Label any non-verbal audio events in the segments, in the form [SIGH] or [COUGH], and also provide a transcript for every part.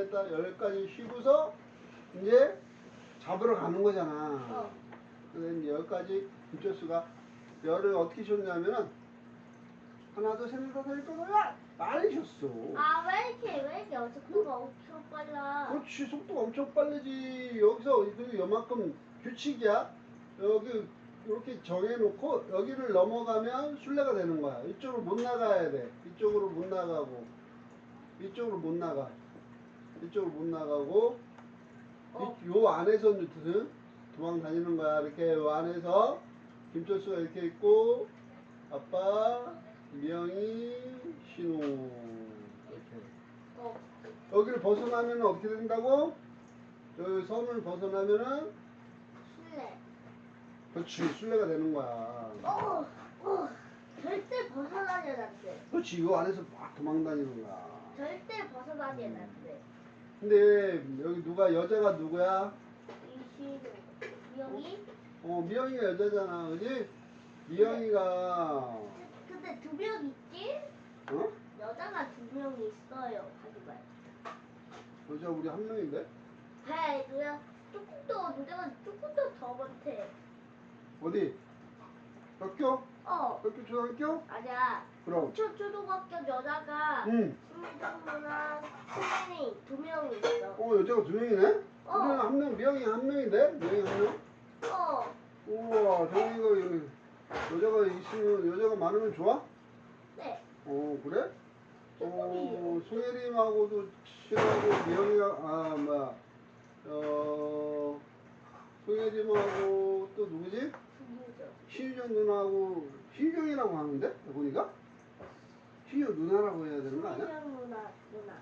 됐다 여기까지 쉬고서 이제 잡으러 가는 거잖아. 어. 그래서 이제 여기까지 김철수가 열을 어떻게 줬냐면은 하나 둘셋넷 다섯 여섯 일곱 여덟 많이 줬어. 아, 왜 이렇게, 왜 이렇게 속도가 엄청 빨라? 그렇지 속도가 엄청 빠르지 여기서 그 요만큼 규칙이야 여기 이렇게 정해놓고 여기를 넘어가면 순례가 되는 거야 이쪽으로 못 나가야 돼 이쪽으로 못 나가고 이쪽으로 못 나가 이쪽으로 못 나가고 어. 이, 요 안에서 이제 도망 다니는 거야 이렇게 요 안에서 김철수가 이렇게 있고 아빠 미영이 신호 이렇게 어, 여기를 벗어나면 어떻게 된다고? 여기 선을 벗어나면은 술래. 그렇지 순례가 되는 거야. 어, 어, 절대 안 돼. 그렇지 이 안에서 막 도망 다니는 거야. 절대 안 돼. 근데 여기 누가 여자가 누구야? 이신우, 미영이? 어 미영이가 여자잖아, 그지? 미영이가 근데 두 명 있지? 어? 여자가 두 명 있어요. 하지만. 여자 우리 한 명인데? 해, 그냥 조금 더, 누가 조금 더 더 못해. 어디? 학교? 어, 학교 초등학교? 아니야. 그럼. 초, 초등학교 여자가 응. 누나, 선생님 두명 있어. 어 여자가 두 명이네? 어. 우리는 한 명, 미영이 한 명인데? 미영이 한 명? 어, 우와, 정이가 여기 여자가 있으면 여자가 많으면 좋아? 네. 어 그래? 어 송혜림하고도 친하고 미영이가 아 뭐야 어 송혜림하고 또 누구지? 신유정 누나하고 신유정이라고 하는데 보니까 신유 누나라고 해야 되는 거 아니야? 신미정 누나, 누나.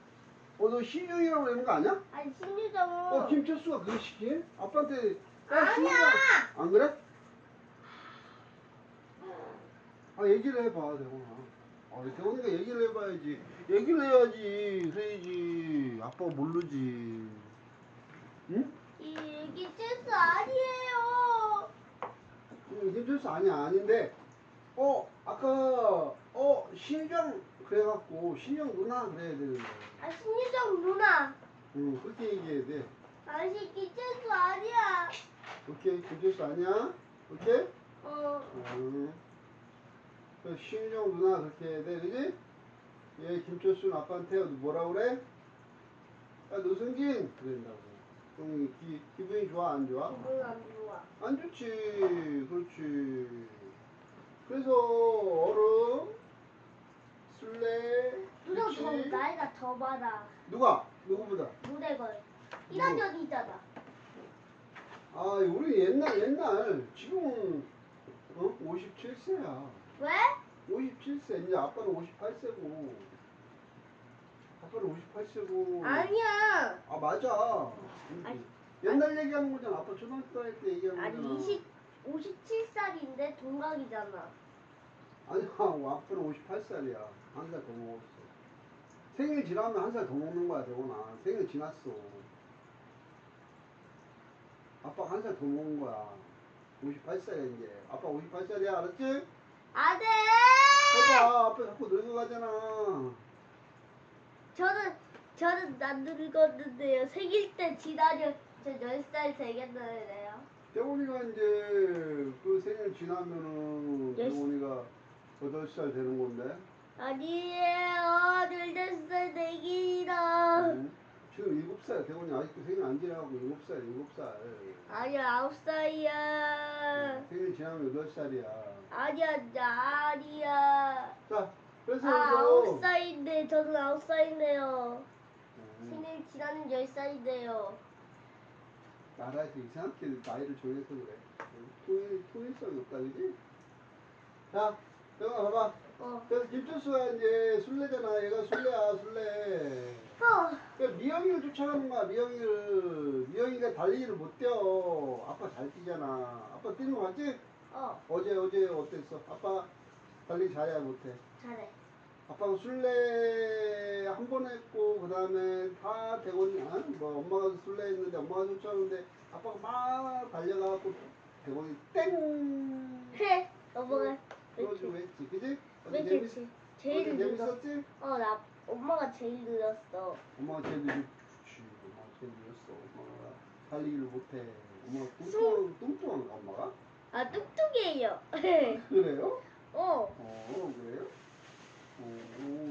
어너 신유정이라고 하는 거 아니야? 아니, 신미정은. 어 김철수가 그거 시키? 아빠한테 야, 아니야! 신유정! 안 그래? 아 얘기를 해봐 대원아 아 대원이가 얘기를 해봐야지 얘기를 해야지 그래야지 아빠가 모르지 응? 이 얘기 센스 아니에요. 응, 김철수 아니야 아닌데 어 아까 어 신유정 그래갖고 신영 누나 그래야 되는데 아, 신미정 누나. 응 그렇게 얘기해야 돼이 센스 아니야. 오케이 김철수 아니야? 오케이? 어, 음. 그 신유정 누나 그렇게 해야 돼, 그지? 얘 김철순 아빠한테 뭐라 그래? 야, 노승진! 그런다고. 그럼 기, 기분이 좋아, 안 좋아? 기분 안 좋아. 안 좋지, 그렇지. 그래서 얼음, 술래, 누나 더 그치? 나이가 더 많아. 누가? 누구보다? 무대걸. 1학년이잖아. 아, 우리 옛날, 옛날, 지금은, 어? 57세야. 왜? 57세 이제 아빠는 58세고 아빠는 58세고. 아니야. 아 맞아. 아니, 옛날 얘기하는 거잖아. 아빠 초등학교 다닐 때 얘기하는 아니, 거잖아. 20, 57살인데 동갑이잖아. 아니야 [LAUGHS] 아빠는 58살이야. 한 살 더 먹었어. 생일 지나면 한 살 더 먹는 거야 대원아. 생일 지났어. 아빠가 한 살 더 먹은 거야. 58살이야 이제. 아빠 58살이야 알았지? 안 돼! 봐봐 아빠 자꾸 늙어가잖아 저는, 저는 안 늙었는데요. 생일 때 지나면 저 10살 되겠는데요. 대원이가 이제 그 생일 지나면은 열- 대원이가 8살 되는 건데 아니에요. 10살 되기다. 응? 지금 7살 대원이 아직도 생일 안 지나고 7살 7살 아니야, 9살이야. 생일 지나면 8살이야 아니야, 나 아니야. 자 그래서 아, 아홉 살인데 저는 아홉 살인데요. 음, 생일 지나는 열 살인데요. 나라에서 이상하게 나이를 정해서 그래 통일, 통일성이 없다 그지? 자 대원아 봐봐 어. 그래서 김철수가 이제 술래잖아 얘가 술래야 술래 어. 그러니까 미영이를 쫓아가는 거야 미영이를 미영이가 달리기를 못 뛰어 아빠 잘 뛰잖아 아빠 뛰는 거 봤지? 어. 어제 어제 어땠어? 아빠 달리기 잘해 못해? 잘해. 아빠가 술래 한 번 했고 그 다음에 다 대곤이 아, 뭐 엄마가 술래 했는데 엄마가 쫓아오는데 아빠가 막 달려가고 대곤이 땡 해. 넘어가. 그러주고 했지 그지? 왜 어제 제일 늦었어? 재밌었지? 어, 나 엄마가 제일 늦었어. 엄마가 제일 늦었지 생겼어. 엄마가 달리기를 못해. 엄마가 뚱뚱한, 뚱뚱한가, 엄마가? 아 뚝뚝이에요. 그래요? [LAUGHS] 어. 어, 그래요?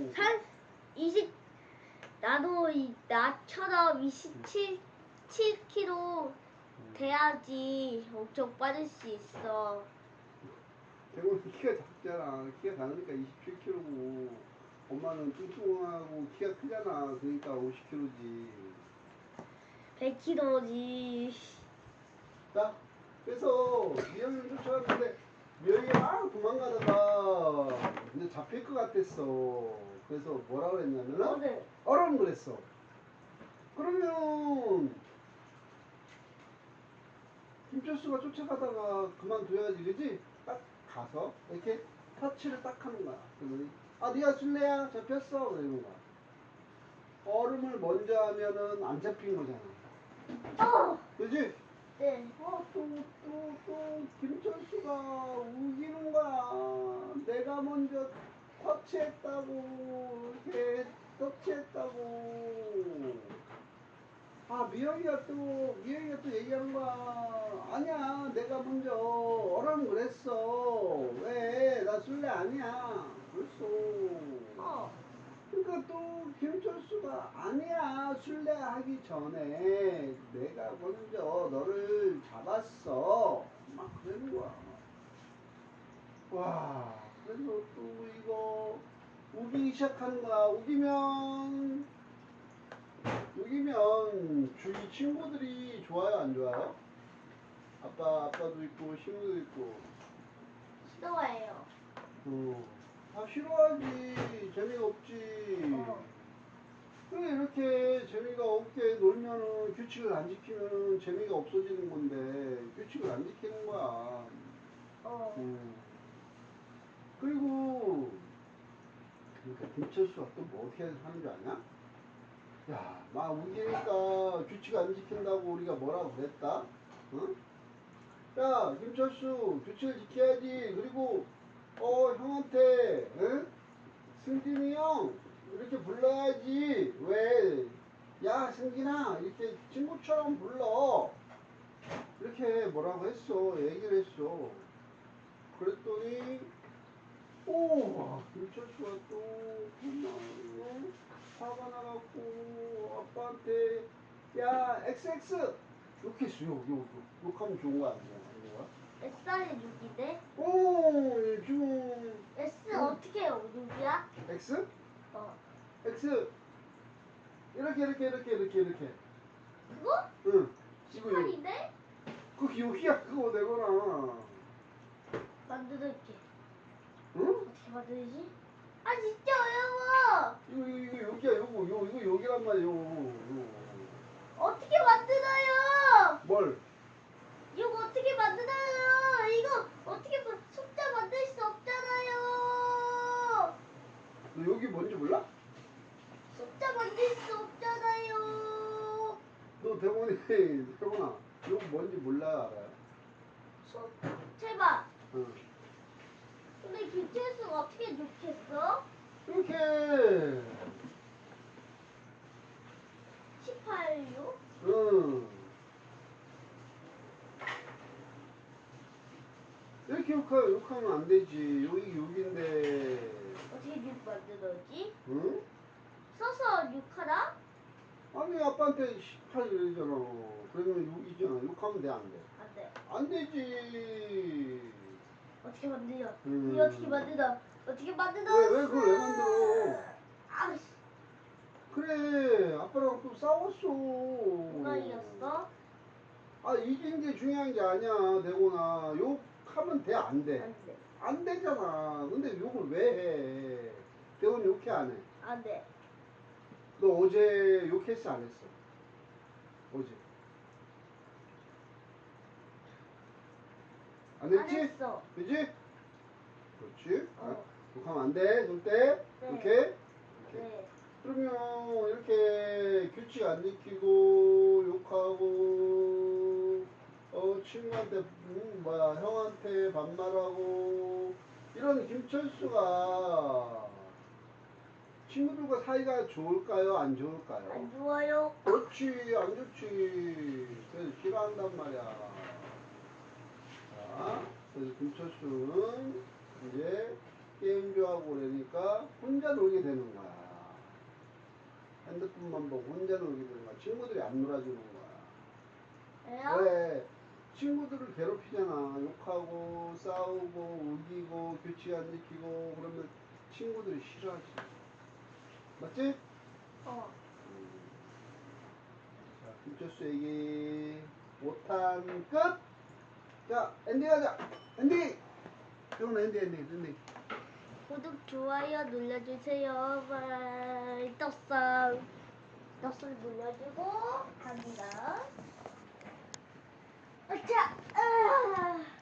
어, 한 20, 나도 이, 나처럼 27, 7kg 돼야지 엄청 빠질 수 있어. 대곤 키가 작잖아. 키가 작으니까 27kg고, 엄마는 뚱뚱하고 키가 크잖아. 그러니까 50kg지. 100kg지. 자, 그래서 미영이를 쫓아갔는데 미영이가 막 도망가다가 이제 잡힐 것 같았어. 그래서 뭐라 그랬냐면은 오늘 얼음 그랬어. 그러면 김철수가 쫓아가다가 그만둬야지, 그지? 딱 가서 이렇게 터치를 딱 하는 거야. 그러더니 아, 네가 술래야 잡혔어. 그러는 거야. 얼음을 먼저 하면은 안 잡힌 거잖아. 어. 그지? 네. 어, 또, 또, 또, 김철수가 우기는 거야. 내가 먼저 터치했다고, 이렇게 터치했다고. 아, 미영이가 또, 미영이가 또 얘기하는 거야. 아니야, 내가 먼저 어라는 그랬어. 왜? 나 술래 아니야. 그랬어. 어. 그러니까 또 김철수가 아니야 술래 하기 전에 내가 먼저 너를 잡았어 막 그러는 거야 와 그래서 또 이거 우기기 시작하는 거야 우기면 우기면 주위 친구들이 좋아요 안 좋아요? 아빠 아빠도 있고 친구도 있고 싫어해요. 어. 아 싫어하지 재미가 없지 어. 그래 이렇게 재미가 없게 놀면은 규칙을 안 지키면은 재미가 없어지는 건데 규칙을 안 지키는 거야 어. 음. 그리고 그러니까 김철수가 또 뭐 어떻게 하는 줄 아냐? 야, 막 우기니까 규칙 안 지킨다고 우리가 뭐라고 그랬다? 응? 야, 김철수 규칙을 지켜야지. 그리고 어 형한테 응? 승진이 형 이렇게 불러야지. 왜? 야, 승진아 이렇게 친구처럼 불러. 이렇게 뭐라고 했어. 얘기를 했어. 그랬더니 오, 와, 김철수가 또 정말 화가 나갖고 아빠한테 야 XX 욕했어 욕, 욕, 욕. 욕하면 좋은 거 아니야 이거 S살이 6인데? 오 요즘 S 응. 어떻게 해요? 6이야? X? 어. X 이렇게 이렇게 이렇게 이렇게 이렇게 그거? 응 이거 욕 18인데? 그 욕이야 그거 내거나 만들어줄게. 응? 어떻게 만들지? 아 진짜 어려워. 이거 이거 이거 욕이야 요거 요 이거 욕이란 말이야 요, 요. 어떻게 만들어요? 뭘? 이거 어떻게 만들어요? 이거 어떻게 마- 숫자 만들 수 없잖아요. 너 욕이 뭔지 몰라? 숫자 만들 수 없잖아요. 너 대본이 [LAUGHS] 대본아 욕 뭔지 몰라 알아요? 소, 제발. 응. 근데 김철수가 어떻게 좋겠어? 이렇게 18요? 응. 이렇게 욕하, 욕하면 안 되지. 욕이 욕인데. 어떻게 6 만들어지? 응? 써서 6하나? 아니, 아빠한테 18 이러잖아. 그러면 욕이잖아. 욕하면 돼, 안 돼? 안 돼. 안 되지. 어떻게 만들어? 음. 이거 어떻게 만들어? 어떻게 만들어? 왜, 왜 그걸 왜 만들어? 아씨, 그래, 아빠랑 또 싸웠어. 누가 이겼어? 아, 이긴 게 중요한 게 아니야, 대곤아. 욕하면 돼, 안 돼? 안 돼. 안 되잖아. 근데 욕을 왜 해? 대곤 욕해, 안 해? 안 돼. 너 어제 욕했어, 안 했어? 어제. 안안 했지? 했어. 그지? 그렇지? 어. 욕하면 안 돼, 절대. 네. 이렇게? 이렇게. 네. 그러면 이렇게 규칙 안 지키고 욕하고 어 친구한테 음, 뭐야 형한테 반말하고 이런 김철수가 친구들과 사이가 좋을까요? 안 좋을까요? 안 좋아요. 그렇지, 안 좋지. 그래서 싫어한단 말이야. 자, 그래서 김철수는 이제 게임 좋아하고 그러니까 혼자 놀게 되는 거야. 핸드폰만 보고 혼자 놀게 되는 거야. 친구들이 안 놀아주는 거야. 왜요? 왜? 친구들을 괴롭히잖아. 욕하고, 싸우고, 우기고, 규칙 안 지키고, 그러면 친구들이 싫어하지. 맞지? 어. 자, 김철수 얘기 5탄 끝! 자, 엔딩 하자! 엔딩! 형은 엔딩, 엔딩, 엔딩. 구독, 좋아요 눌러주세요. 바이. 떡상. 떡상 눌러주고 갑니다. 아차. 아.